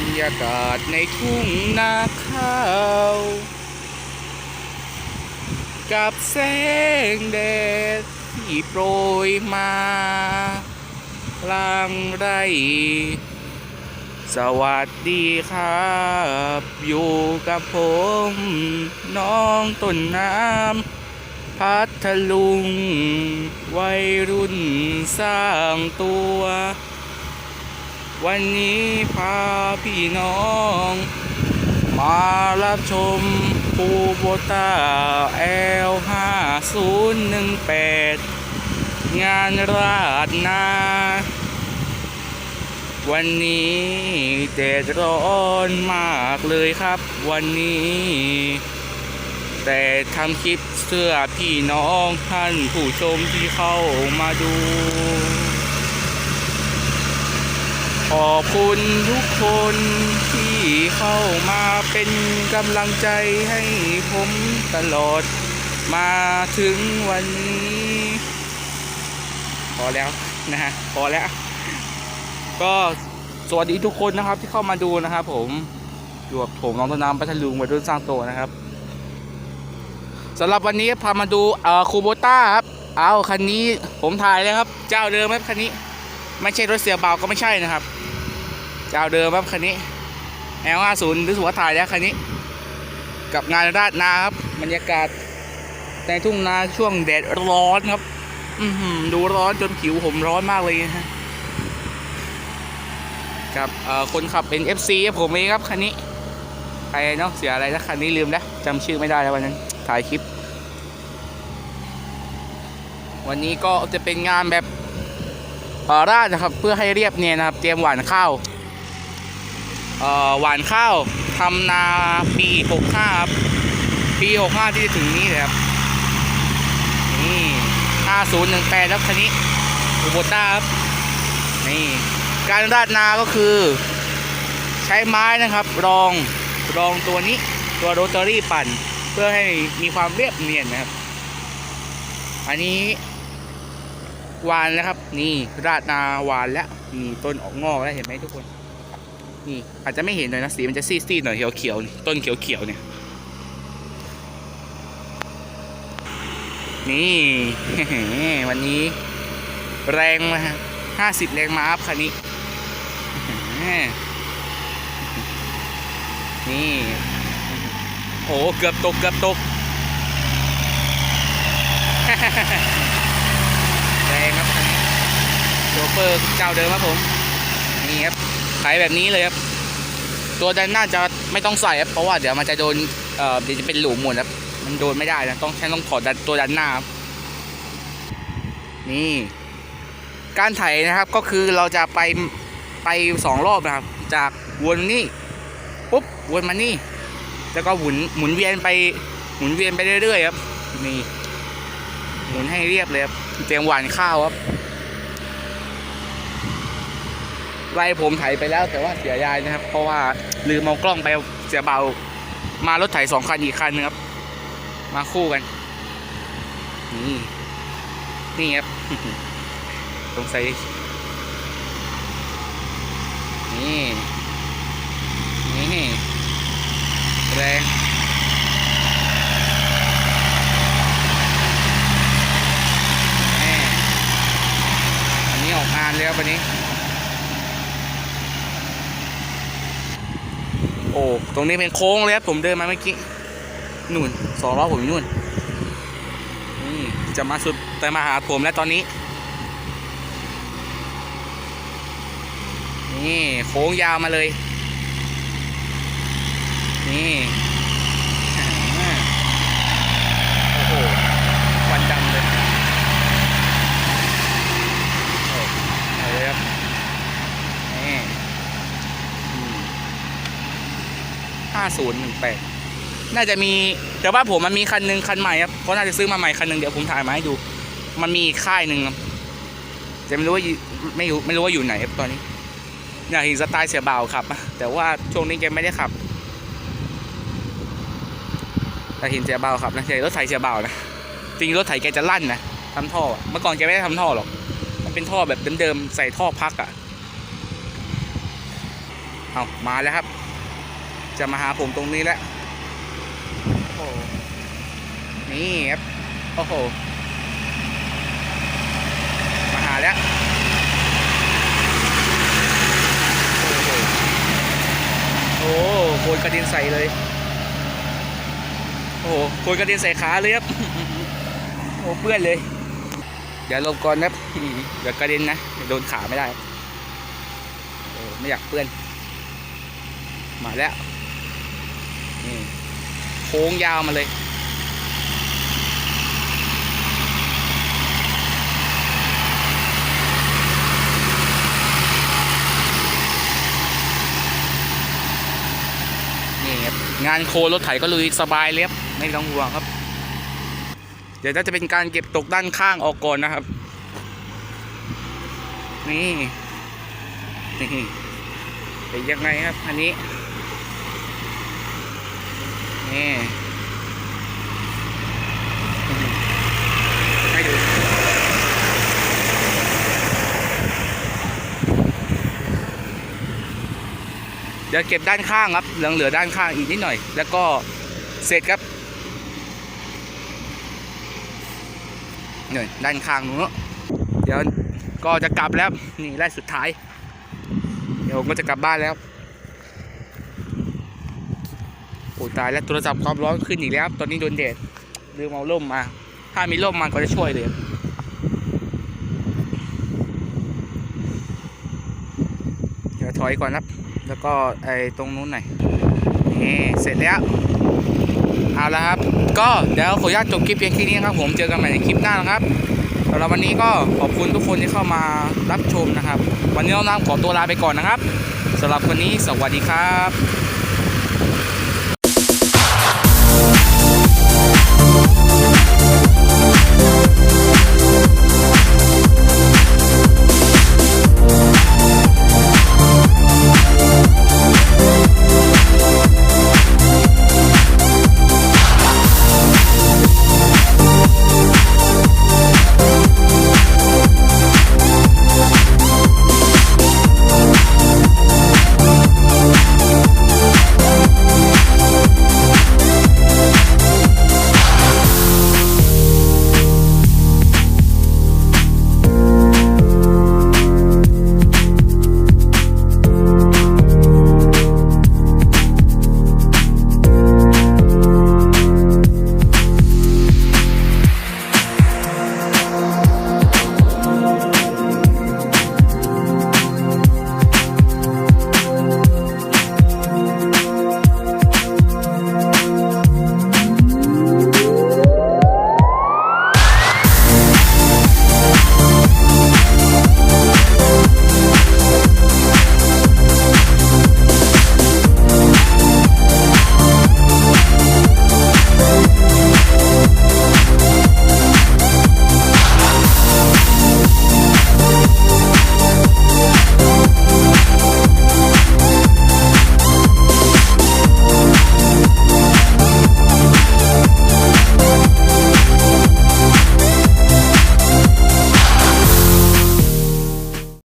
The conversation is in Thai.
รรยากาศในทุ่งนาข้าว กับแสงแดดที่โปรยมาลางไร สวัสดีครับ อยู่กับผม น้องต้นน้ำพัทลุง วัยรุ่นสร้างตัว วันนี้พาพี่น้อง มารับชมปูโบตาเอลห้าศูนย์หนึ่งแปดงานราดนา วันนี้แดดร้อนมากเลยครับวันนี้ แต่ทำคลิปเสื้อพี่น้องท่านผู้ชมที่เข้ามาดู ขอบคุณทุกคนที่เข้ามาเป็นกำลังใจให้ผมตลอดมาถึงวันนี้ พอแล้วนะฮะพอแล้ว ก็สวัสดีทุกคนนะครับที่เข้ามาดูนะครับผมอยู่กับผมน้องต้นน้ำพัทลุงวัยรุ่นสร้างตัวนะครับสำหรับวันนี้พามาดูเอ่อคูโบต้าครับ เอาคันนี้ผมถ่ายแล้วครับ เจ้าเดิมครับคันนี้ ไม่ใช่รถเสียเบาก็ไม่ใช่นะครับเจ้าเดิมครับคันนี้ L50 หรือสัวถ่ายแล้วคันนี้ กับงานราดนาครับ บรรยากาศในทุ่งนาช่วงแดดร้อนครับ อือหือดูร้อนจนผิวผมร้อนมากเลยฮะกับคนขับเป็น FC ผมเองครับคันนี้ใครเนาะเสียอะไรนะคันนี้ลืมแล้วจำชื่อไม่ได้แล้ววันนั้นถ่ายคลิป วันนี้ก็จะเป็นงานแบบ ราดนะครับเพื่อให้เรียบเนียนนะครับ เตรียมหว่านข้าวเอ่อหว่านข้าวทำนาปี65ครับปี65ที่จะถึงนี้เลยครับนี่5018ครับคันนี้อุโบต้าครับนี่การราดนาก็คือ ใช้ไม้นะครับ รองรองตัวนี้ตัวโรตารี่ปั่น เพื่อให้มีความเรียบเนียนนะครับ อันนี้ วานแล้วครับ นี่ราดนาหวานแล้วนี่ต้นออกงอกแล้วเห็นไหมทุกคน นี่อาจจะไม่เห็นเลยนะสีมันจะซีดๆหน่อยเขียวๆนี่ต้นเขียวๆเนี่ยนี่วันนี้แรงมาห้าสิบแรงมาครับคันนี้ นี่ โอ้เกือบตก เกือบตก งครับโชเฟอร์เจ้าเดิมครับผมนี่ครับขายแบบนี้เลยครับ ตัวดันน่าจะไม่ต้องใส่ครับเพราะว่าเดี๋ยวมันจะโดนเอ่อเดี๋ยวจะเป็นหลุมหมดครับมันโดนไม่ได้นะต้องใช้ต้องถอดดันตัวดันหน้าครับนี่ การไถนะครับก็คือเราจะไปไปสองรอบนะครับ จากวนนี่ปุ๊บวนมานี่ แล้วก็หมุนหมุนเวียนไปหมุนเวียนไปเรื่อยๆครับนี่หมุนให้เรียบเลยครับ เตรียมหวานข้าวครับไล่ผมไถไปแล้วแต่ว่าเสียยายนะครับ เพราะว่าลืมเอากล้องไปเสียเบามารถไถสองคันอีกคันนึงครับ มาคู่กัน นี่ นี่ครับสงสัยนี่ นี่ แรงนี่อันนี้ออกงานเลยครับวันนี้ โอ้ตรงนี้เป็นโค้งเลยครับผมเดินมาเมื่อกี้นู่นสองล้อผมนู่นนี่จะมาสุดแต่มาหาผมแล้วตอนนี้ นี่โค้งยาวมาเลย นี่ ห้าศูนย์หนึ่งแปดน่าจะมีแต่ว่าผมมันมีคันหนึ่งคันใหม่ครับเขาน่าจะซื้อมาใหม่คันหนึ่งเดี๋ยวผมถ่ายมาให้ดู มันมีค่ายหนึ่งครัไม่รู้ว่าไม่รู้ไม่รู้ว่าอยู่ไหนครับตอนนี้อยากเห็นสไตล์เสียบ่าครับแต่ว่าช่วงนี้แกไม่ได้ขับแต่เห็นเสียเบาครับนะใช่รถไถเสียเบานะจริงรถไถแกจะลั่นนะทำท่อเมื่อก่อนแกไม่ได้ทำท่อหรอก มันเป็นท่อแบบเดิมๆใส่ท่อพักอะ่ะเอามาแล้วครับ จะมาหาผมตรงนี้แล้วโอ้โหนี่ครับโอ้โหมาหาแล้วโอ้โหโอ้โหโคนกระเด็นใส่เลย โอ้โหโคนกระเด็นใส่ขาเลยครับโอ้เปื้อนเลย เดี๋ยวลบก่อนนะเดี๋ยวกระเด็นนะโดนขาไม่ได้โอ้ไม่อยากเปื้อน มาแล้ว นี่โค้งยาวมาเลย นี่ครับงานโครถไถก็ลุยสบายเลยบไม่ต้องห่วงครับ เดี๋ยวน่าจะเป็นการเก็บตกด้านข้างออกก่อนนะครับ นี่นี่เป็นยังไงครับ อันนี้ นี่ให้ดูเดี๋ยวเก็บด้านข้างครับเหลืองเหลือด้านข้างอีกนิดหน่อย แล้วก็เสร็จครับเนี่ยด้านข้างนู้นเดี๋ยวก็จะกลับแล้วนี่ไล่สุดท้าย เดี๋ยวผมก็จะกลับบ้านแล้ว โอ้ตายแล้วโทรศัพท์ความร้อนขึ้นอีกแล้ว ตอนนี้โดนแดดลืมเอาร่มมา ถ้ามีร่มมาก็จะช่วยเลยเดี๋ยวถอยก่อนครับ แล้วก็ไอ้ตรงนู้นหน่อยนี่เสร็จแล้วเอาละครับ ก็เดี๋ยวขออนุญาตจบคลิปเพียงแค่นี้ครับ ผมเจอกันใหม่ในคลิปหน้านะครับสำหรับวันนี้ก็ขอบคุณทุกคนที่เข้ามารับชมนะครับ วันนี้น้องน้ำขอตัวลาไปก่อนนะครับสำหรับวันนี้สวัสดีครับ